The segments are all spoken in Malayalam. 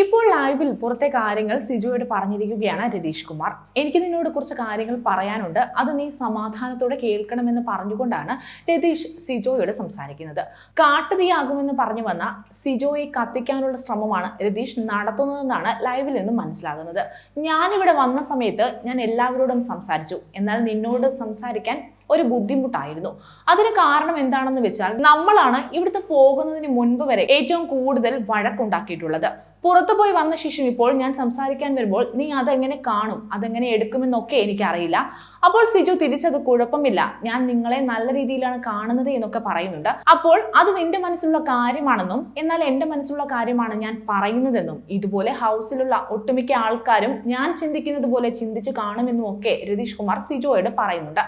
ഇപ്പോൾ ലൈവിൽ പുറത്തെ കാര്യങ്ങൾ സിജുവോട് പറഞ്ഞിരിക്കുകയാണ് രതീഷ് കുമാർ. എനിക്ക് നിന്നോട് കുറച്ച് കാര്യങ്ങൾ പറയാനുണ്ട്. അത് നീ സമാധാനത്തോടെ കേൾക്കണമെന്ന് പറഞ്ഞുകൊണ്ടാണ് രതീഷ് സിജോയോട് സംസാരിക്കുന്നത്. കാട്ടുതീയാകുമെന്ന് പറഞ്ഞു വന്ന സിജോയെ കത്തിക്കാനുള്ള ശ്രമമാണ് രതീഷ് നടത്തുന്നതെന്നാണ് ലൈവിൽ നിന്ന് മനസ്സിലാകുന്നത്. ഞാനിവിടെ വന്ന സമയത്ത് ഞാൻ എല്ലാവരോടും സംസാരിച്ചു. എന്നാൽ നിന്നോട് സംസാരിക്കാൻ ഒരു ബുദ്ധിമുട്ടായിരുന്നു. അതിന് കാരണം എന്താണെന്ന് വെച്ചാൽ നമ്മളാണ് ഇവിടുത്തെ പോകുന്നതിന് മുൻപ് വരെ ഏറ്റവും കൂടുതൽ വഴക്കുണ്ടാക്കിയിട്ടുള്ളത്. പുറത്തു പോയി വന്ന ശേഷം ഇപ്പോൾ ഞാൻ സംസാരിക്കാൻ വരുമ്പോൾ നീ അതെങ്ങനെ കാണും? അതെങ്ങനെ എടുക്കുമെന്നൊക്കെ എനിക്കറിയില്ല. അപ്പോൾ സിജു തിരിച്ചത് കുഴപ്പമില്ല. ഞാൻ നിങ്ങളെ നല്ല രീതിയിലാണ് കാണുന്നത് എന്നൊക്കെ പറയുന്നുണ്ട്. അപ്പോൾ അത് നിന്റെ മനസ്സിലുള്ള കാര്യമാണെന്നും എന്നാൽ എന്റെ മനസ്സിലുള്ള കാര്യമാണ് ഞാൻ പറയുന്നതെന്നും ഇതുപോലെ ഹൗസിലുള്ള ഒട്ടുമിക്ക ആൾക്കാരും ഞാൻ ചിന്തിക്കുന്നത് പോലെ ചിന്തിച്ച് കാണുമെന്നും ഒക്കെ രതീഷ് കുമാർ സിജോയോട് പറയുന്നുണ്ട്.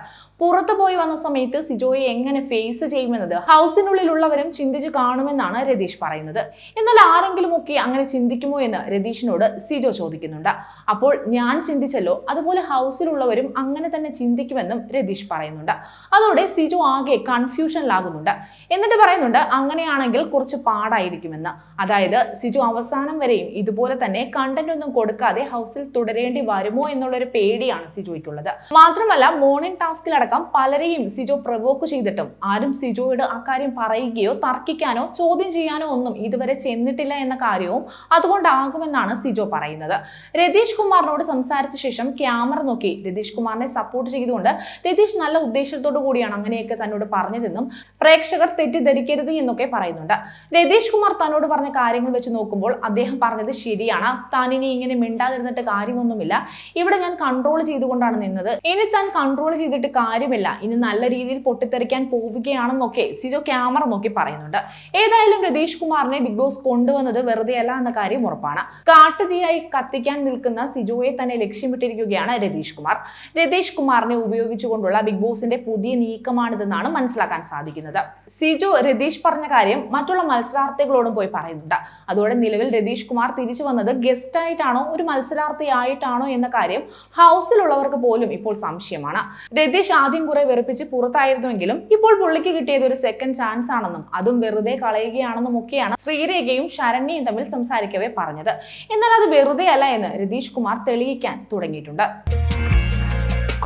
പോയി വന്ന സമയത്ത് സിജോയെ എങ്ങനെ ഫേസ് ചെയ്യുമെന്നത് ഹൗസിനുള്ളിലുള്ളവരും ചിന്തിച്ച് കാണുമെന്നാണ് രതീഷ് പറയുന്നത്. എന്നാൽ ആരെങ്കിലും ഒക്കെ അങ്ങനെ ചിന്തിക്കുമോ എന്ന് രതീഷിനോട് സിജോ ചോദിക്കുന്നുണ്ട്. അപ്പോൾ ഞാൻ ചിന്തിച്ചല്ലോ അതുപോലെ ഹൗസിലുള്ളവരും അങ്ങനെ തന്നെ ചിന്തിക്കുമെന്നും രതീഷ് പറയുന്നുണ്ട്. അതോടെ സിജോ ആകെ കൺഫ്യൂഷനിലാകുന്നുണ്ട് എന്നിട്ട് പറയുന്നുണ്ട് അങ്ങനെയാണെങ്കിൽ കുറച്ച് പാടായിരിക്കുമെന്ന്. അതായത് സിജു അവസാനം വരെയും ഇതുപോലെ തന്നെ കണ്ടന്റ് ഒന്നും കൊടുക്കാതെ ഹൗസിൽ തുടരേണ്ടി വരുമോ എന്നുള്ളൊരു പേടിയാണ് സിജോയ്ക്കുള്ളത്. മാത്രമല്ല മോർണിംഗ് ടാസ്കിലടക്കം പലരെയും സിജോ പ്രവോക്ക് ചെയ്തിട്ടും ആരും സിജോയോട് ആ കാര്യം പറയുകയോ തർക്കിക്കാനോ ചോദ്യം ചെയ്യാനോ ഒന്നും ഇതുവരെ ചെന്നിട്ടില്ല എന്ന കാര്യവും അതുകൊണ്ടാകുമെന്നാണ് സിജോ പറയുന്നത്. രതീഷ് കുമാറിനോട് സംസാരിച്ച ശേഷം ക്യാമറ നോക്കി രതീഷ് കുമാറിനെ സപ്പോർട്ട് ചെയ്തുകൊണ്ട് രതീഷ് നല്ല ഉദ്ദേശത്തോടു കൂടിയാണ് അങ്ങനെയൊക്കെ തന്നോട് പറഞ്ഞതെന്നും പ്രേക്ഷകർ തെറ്റിദ്ധരിക്കരുത് എന്നൊക്കെ പറയുന്നുണ്ട്. രതീഷ് കുമാർ തന്നോട് പറഞ്ഞ കാര്യങ്ങൾ വെച്ച് നോക്കുമ്പോൾ അദ്ദേഹം പറഞ്ഞത് ശരിയാണ്. താൻ ഇനി ഇങ്ങനെ മിണ്ടാതിരുന്നിട്ട് കാര്യമൊന്നുമില്ല. ഇവിടെ ഞാൻ കൺട്രോൾ ചെയ്തുകൊണ്ടാണ് നിന്നത്. ഇനി താൻ കൺട്രോൾ ചെയ്തിട്ട് കാര്യമില്ല. ഇനി നല്ല രീതിയിൽ പൊട്ടിത്തെറിക്കാൻ പോവുകയാണെന്നൊക്കെ സിജോ ക്യാമറ നോക്കി പറയുന്നുണ്ട്. ഏതായാലും രതീഷ് കുമാറിനെ ബിഗ് ബോസ് കൊണ്ടുവന്നത് വെറുതെയല്ല എന്ന കാര്യം ഉറപ്പാണ്. കാട്ടുതീയായി കത്തിക്കാൻ നിൽക്കുന്ന സിജോയെ തന്നെ ലക്ഷ്യമിട്ടിരിക്കുകയാണ് രതീഷ് കുമാർ. രതീഷ് കുമാറിനെ ഉപയോഗിച്ചുകൊണ്ടുള്ള ബിഗ് ബോസിന്റെ പുതിയ നീക്കമാണിതെന്നാണ് മനസ്സിലാക്കാൻ സാധിക്കുന്നത്. സിജോ രതീഷ് പറഞ്ഞ കാര്യം മറ്റുള്ള മത്സരാർത്ഥികളോടും പോയി പറയുന്നുണ്ട്. അതോടെ നിലവിൽ രതീഷ് കുമാർ തിരിച്ചു വന്നത് ഗസ്റ്റ് ആയിട്ടാണോ ഒരു മത്സരാർത്ഥി ആയിട്ടാണോ എന്ന കാര്യം ഹൗസിലുള്ളവർക്ക് പോലും ഇപ്പോൾ സംശയമാണ്. രതീഷ് ആദ്യം കുറെ വെറുപ്പിച്ച് പുറത്തായിരുന്നുവെങ്കിലും ഇപ്പോൾ പുള്ളിക്ക് കിട്ടിയത് ഒരു സെക്കൻഡ് ചാൻസ് ആണെന്നും അതും വെറുതെ കളയുകയാണെന്നും ഒക്കെയാണ് ശ്രീരേഖയും ശരണ്യയും തമ്മിൽ സംസാരിക്കവേ പറഞ്ഞത്. എന്നാൽ അത് വെറുതെ അല്ല എന്ന് രതീഷ് കുമാർ തെളിയിക്കാൻ തുടങ്ങിയിട്ടുണ്ട്.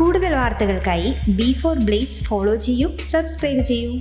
കൂടുതൽ വാർത്തകൾക്കായി ബി ഫോർ ബ്ലേസ് ഫോളോ ചെയ്യൂ സബ്സ്ക്രൈബ് ചെയ്യൂ.